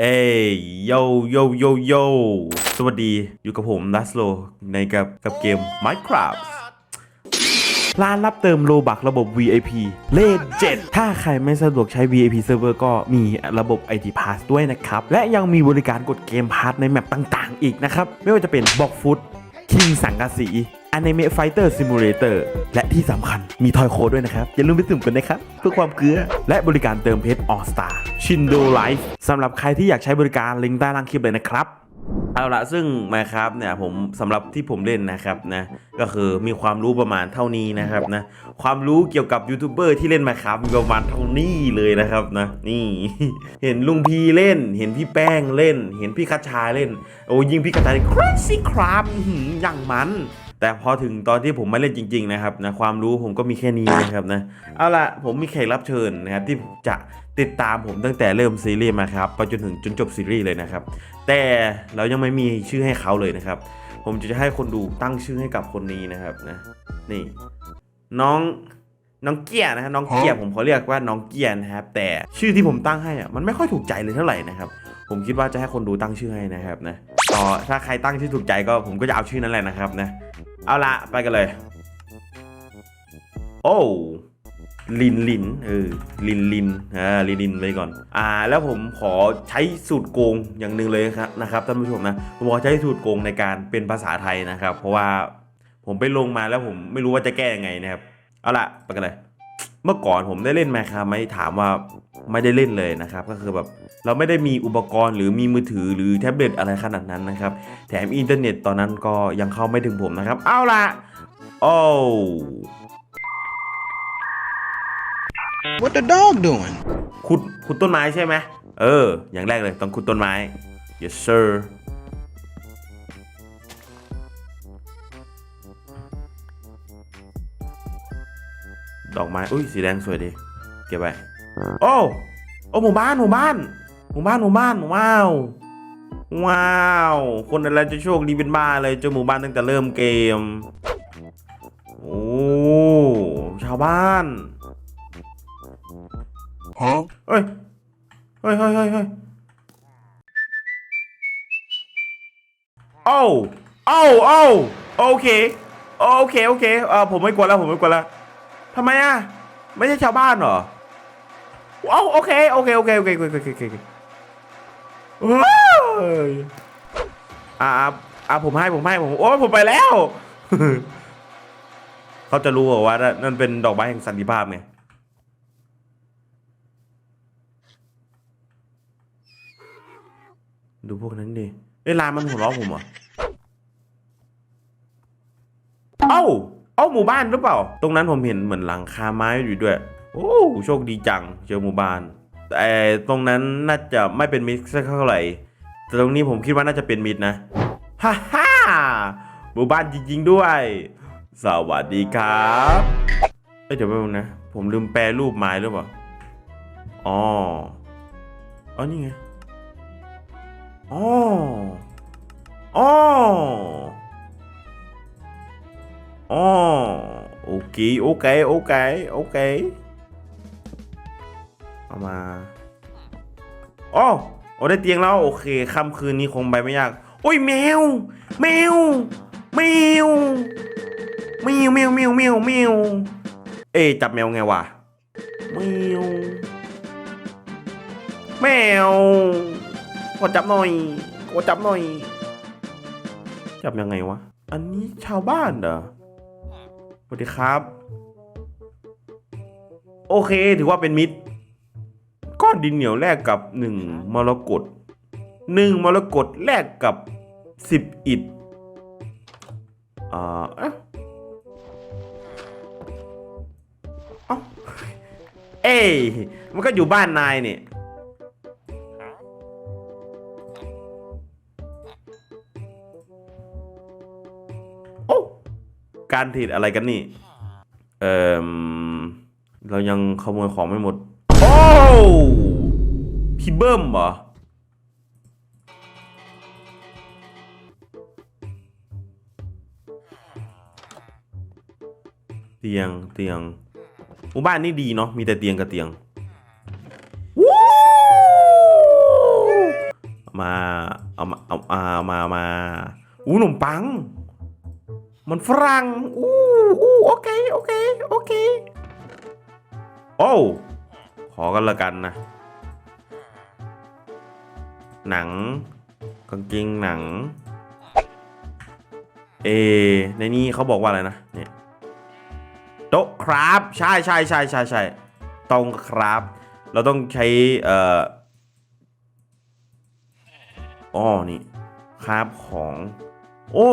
เอ้ยโยโยโยโยสวัสดีอยู่กับผมดัสโลในกับกับเกม Minecraft ร้านรับเติมโลบักระบบ VIP เลข7ถ้าใครไม่สะดวกใช้ VIP Server ก็มีระบบ IT Pass ด้วยนะครับ และยังมีบริการกดเกมพาร์ทในแมปต่างๆ อีกนะครับ ไม่ว่าจะเป็นบอกฟุตคิงสังกะสี Anime Fighter Simulator และที่สำคัญมีทอยโค้ดด้วยนะครับ อย่าลืมไปสุ่มกันนะครับ เพื่อความเกลือ และบริการเติมเพชร All Star Shindo Life สำหรับใครที่อยากใช้บริการลิงก์ใต้ล่างคลิปเลยนะครับเอาละซึ่งมาครับเนี่ยผมสำหรับที่ผมเล่นนะครับนะก็คือมีความรู้ประมาณเท่านี้นะครับนะความรู้เกี่ยวกับยูทูบเบอร์ที่เล่นมาครับมีประมาณเท่านี้เลยนะครับนะนี่ เห็นลุงพีเล่น เห็นพี่แป้งเล่น เห็นพี่คัชชาเล่น โอ้ยิงพี่คัชชาคราซี่ครับอย่างมัน แต่พอถึงตอนที่ผมมาเล่นจริง ๆ นะครับนะความรู้ผมก็มีแค่นี้นะครับนะเอาละผมมีแขกรับเชิญนะครับที่จะติดตามผมตั้งแต่เริ่มซีรีส์มาครับไปจนถึงจนจบซีรีส์เลยนะครับ แต่เรายังไม่มีชื่อให้เขาเลยนะครับ ผมจะให้คนดูตั้งชื่อให้กับคนนี้นะครับนะนี่ น้องน้องเกียร์นะฮะน้องเกียร์ผมขอเรียกว่าน้องเกียร์นะครับ แต่ชื่อที่ผมตั้งให้อะมันไม่ค่อยถูกใจเลยเท่าไหร่นะครับ ผมคิดว่าจะให้คนดูตั้งชื่อให้นะครับนะต่อถ้าใครตั้งชื่อถูกใจก็ผมก็จะเอาชื่อนั้นแหละนะครับนะ เอาละไปกันเลย โอ้ลินลินเออลินลินอ่าลินลินไปก่อน อ่า แล้วผมขอใช้สูตรโกงอย่างหนึ่งเลยครับนะครับท่านผู้ชมนะผมขอใช้สูตรโกงในการเป็นภาษาไทยนะครับ เพราะว่าผมไปลงมาแล้วผมไม่รู้ว่าจะแก้ยังไงนะครับ เอาละไปกันเลย เมื่อก่อนผมได้เล่นไหมครับไหม่ถามว่าไม่ได้เล่นเลยนะครับ ก็คือแบบเราไม่ได้มีอุปกรณ์หรือมีมือถือหรือแท็บเล็ตอะไรขนาดนั้นนะครับ แถมอินเทอร์เน็ตตอนนั้นก็ยังเข้าไม่ถึงผมนะครับ เอาละโอ้ What the dog doing? ขุดขุดต้นไม้ใช่ไหมเออ อย่างแรกเลยต้องขุดต้นไม้ yes sir ดอกไม้ อุ้ยสีแดงสวยดี เก็บไว้โอ้ โอ้หมู่บ้านหมู่บ้าน หมู่บ้านหมู่บ้านว้าว ว้าว คนอะไรจะโชคดีเป็นบ้าเลยเจอหมู่บ้านตั้งแต่เริ่มเกม โอ้ ชาวบ้าน Huh? เฮ้ยเฮ้ย เฮ้ยเฮ้ยเฮ้ยโอ้โอ้โอ้โอเค โอเค โอเคเออผมไม่กลัวแล้ว ผมไม่กลัวแล้ว ทำไมอะ ไม่ใช่ชาวบ้านเหรอโอ้โอเคโอเคโอเคโอเคโอเคโอเคโอเคอ่าอ่าอาผมให้ผมให้ผมโอ้ผมไปแล้ว เขาจะรู้เหรอว่านั่นเป็นดอกไม้แห่งสันติภาพไงดูพวกนั้นดิเอ้ยลามันหัวเราะผมเหรอเอ้า เอ้าหมู่บ้านหรือเปล่า ตรงนั้นผมเห็นเหมือนหลังคาไม้อยู่ด้วย โอ้โชคดีจังเจอหมู่บ้านแต่ตรงนั้นน่าจะไม่เป็นมิตรสักเท่าไหร่แต่ตรงนี้ผมคิดว่าน่าจะเป็นมิตรนะฮ่าฮ่าหมู่บ้านจริงๆด้วย สวัสดีครับเอ้ยเดี๋ยวแป๊บนึงนะ ผมลืมแปลรูปไม้หรือเปล่าอ๋ออ๋อนี่ไงอ๋ออ๋อ Oh, ok, ok, ok, ok. เอามาอ๋อโอได้เตียงแล้วโอเคค่ำคืนนี้คงไปไม่ยาก โอ้ยแมว แมว แมว แมวแมวแมวแมวแมว เอจับแมวไงวะ แมว แมวกดจับหน่อยกดจับหน่อย จับยังไงวะ อันนี้ชาวบ้านเหรอ สวัสดีครับ โอเค ถือว่าเป็นมิตรก้อนดินเหนียวแลกกับหนึ่งมรกตหนึ่งมรกตแลกกับสิบอิฐอ่าเอ๊ะเอ้าเอ้ยมันก็อยู่บ้านนายเนี่ย การเทรดอะไรกันนี่ เอ่อเรายังขโมยของไม่หมด โอ้พี่เบิ้มเหรอเตียงเตียงหมู่บ้านนี่ดีเนาะมีแต่เตียงกับเตียงมาเอามาเอาเอามามาอู้ขนมปัง มันฝรั่งอู้อู้โอเคโอเคโอเคโอ้ขอกันละกันนะ หนังกางเกงหนัง เอ ในนี้เขาบอกว่าอะไรนะเนี่ยโต๊ะครับใช่ใช่ใช่ใช่ใช่ตรงครับ เราต้องใช้เอ่ออ๋อนี่คราบของ โอ้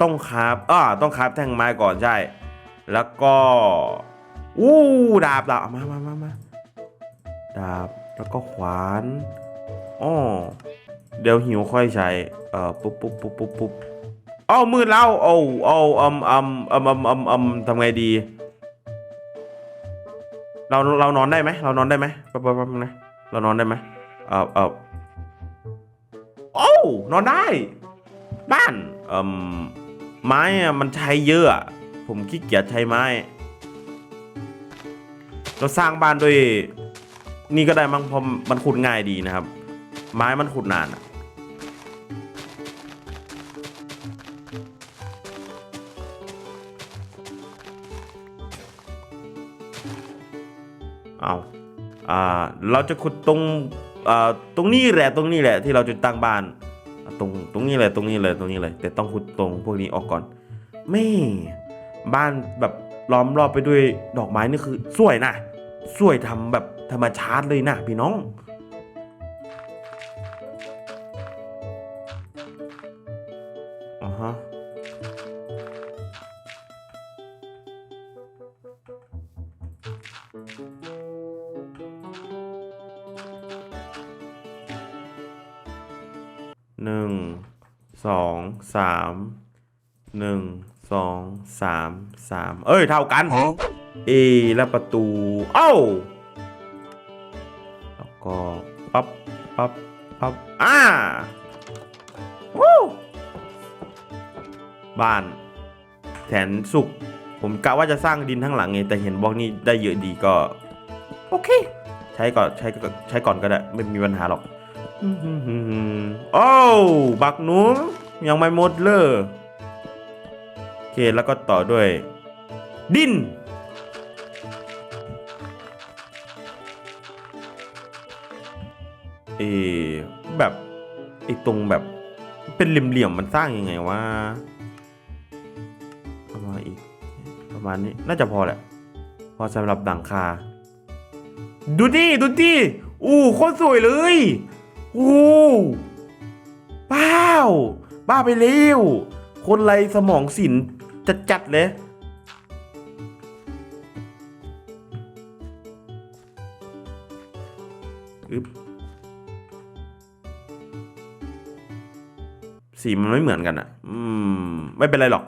ต้องคราบอ่าต้องคราบแท่งไม้ก่อนใช่ แล้วก็อู้ดาบดาบเอามามามามาดาบแล้วก็ขวานอ๋อเดี๋ยวหิวค่อยใช้เอ่อปุ๊บปุ๊บปุ๊บปุ๊บปุ๊บอ้าวมืดแล้วโอ้โอ้อมอมอมอมอมอมทำไงดี เราเรานอนได้ไหมเรานอนได้ไหมแป๊บแป๊บแป๊บนะเรานอนได้ไหมเออเออโอ้นอนได้ บ้านอ่ม ไม้อะมันใช้เยอะ ผมขี้เกียจใช้ไม้ เราสร้างบ้านด้วย นี่ก็ได้มั้งเพราะมันขุดง่ายดีนะครับ ไม้มันขุดนานอะเอาอ่า เราจะขุดตรงอ่าตรงนี้แหละ ตรงนี้แหละที่เราจะตั้งบ้าน ตรงตรงนี้เลยตรงนี้เลยตรงนี้เลย แต่ต้องขุดตรงพวกนี้ออกก่อนแม่บ้านแบบล้อมรอบไปด้วยดอกไม้นี่คือ สวยนะ สวยทำแบบธรรมชาติเลยนะพี่น้อง หนึ่งสองสามหนึ่งสองสามสามเอ้ย เท่ากัน เอแล้วประตู เอ้า แล้วก็ปั๊บปั๊บปั๊บอ่าวู้บ้านแสนสุข ผมกะว่าจะสร้างดินทั้งหลังไงแต่เห็นบล็อกนี้ได้เยอะดีก็ โอเค ใช้ก่อนใช้ก่อนใช้ก่อนก็ได้ ไม่มีปัญหาหรอก โอ้บักหนูยังไม่หมดเลยโอเคแล้วก็ต่อด้วย ดินเอแบบไอ้ตรงแบบเป็นเหลี่ยมๆมันสร้างยังไงวะประมาณอีก ประมาณนี้น่าจะพอแหละ พอสำหรับหลังคา ดูดิดูดิอู้โคตรสวยเลย อู้ป้าวบ้าไปเร็ว คนไรสมองสินจัดๆเลย อึบสีมันไม่เหมือนกันอะ อืม ไม่เป็นไรหรอก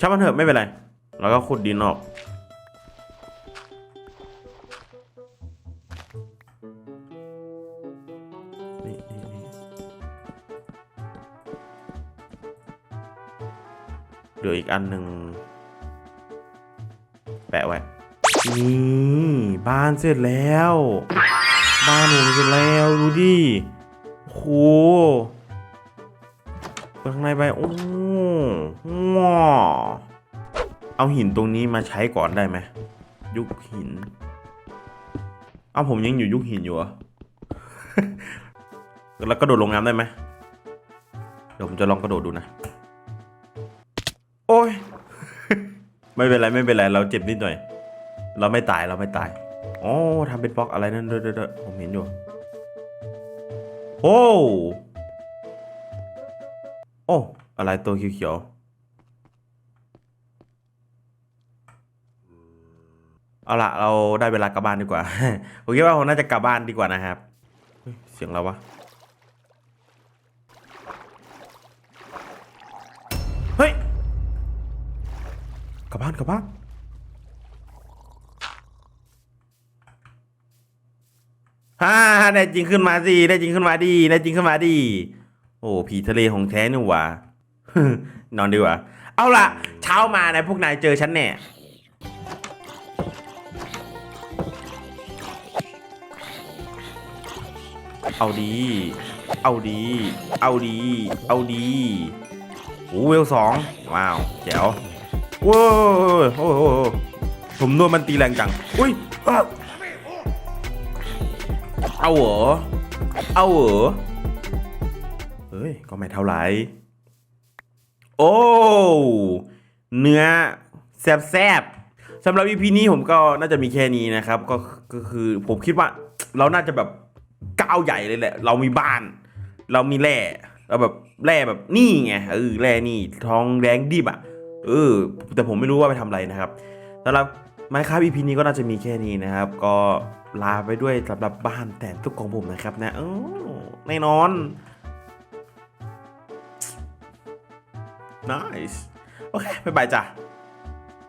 ช่างมันเถอะไม่เป็นไร แล้วก็ขุดดินออก นี่นี่นี่เหลืออีกอันหนึ่งแปะไว้ นี่บ้านเสร็จแล้ว บ้านผมเสร็จแล้ว ดูดิโอ้โห เปิดข้างในไปโอ้ว้าเอาหินตรงนี้มาใช้ก่อนได้ไหมยุคหิน เอาผมยังอยู่ยุคหินอยู่เหรอแล้วกระโดดลงน้ำได้ไหมเดี๋ยวผมจะลองกระโดดดูนะ โอ้ย ไม่เป็นไรไม่เป็นไรเราเจ็บนิดหน่อย เราไม่ตายเราไม่ตายโอ๋อทำเป็นบล็อกอะไรนั่นด้วยด้วยด้วยผมเห็นอยู่ โอ้ อ้อะไรตัวเขียวๆเอาละเราได้เวลากลับบ้านดีกว่า ผมคิดว่าผมน่าจะกลับบ้านดีกว่านะครับ เสียงอะไรวะเฮ้ยกลับบ้านกลับบ้านฮ่าได้จริงขึ้นมาสิได้จริงขึ้นมาดีได้จริงขึ้นมาดี โอ้ผีทะเลของแท้นี่หว่านอนดีกว่า เอาล่ะ เช้ามานะพวกนายเจอฉันแน่เอาดี เอาดี เอาดี เอาดีโอ้เวลสองว้าวแจ๋วว้าวโอ้โหผมนวดมันตีแรงจัง อุ้ย เอาเหรอ เอาเหรอ เฮ้ย ก็ไม่เท่าไหร่ โอ้ เนื้อแซบๆสำหรับ EP นี้ผมก็น่าจะมีแค่นี้นะครับ ก็ก็คือผมคิดว่าเราน่าจะแบบก้าวใหญ่เลยแหละ เรามีบ้าน เรามีแร่เราแบบแร่แบบนี่ไงเออแร่นี่ทองแดงดิบอะเออ แต่ผมไม่รู้ว่าไปทำอะไรนะครับสำหรับไมค์ครับ EP นี้ก็น่าจะมีแค่นี้นะครับ ก็ลาไปด้วยสำหรับบ้านแต่ทุกของผมนะครับนะโอ้แน่นอน nice โอเคบ๊ายบายจ้ะ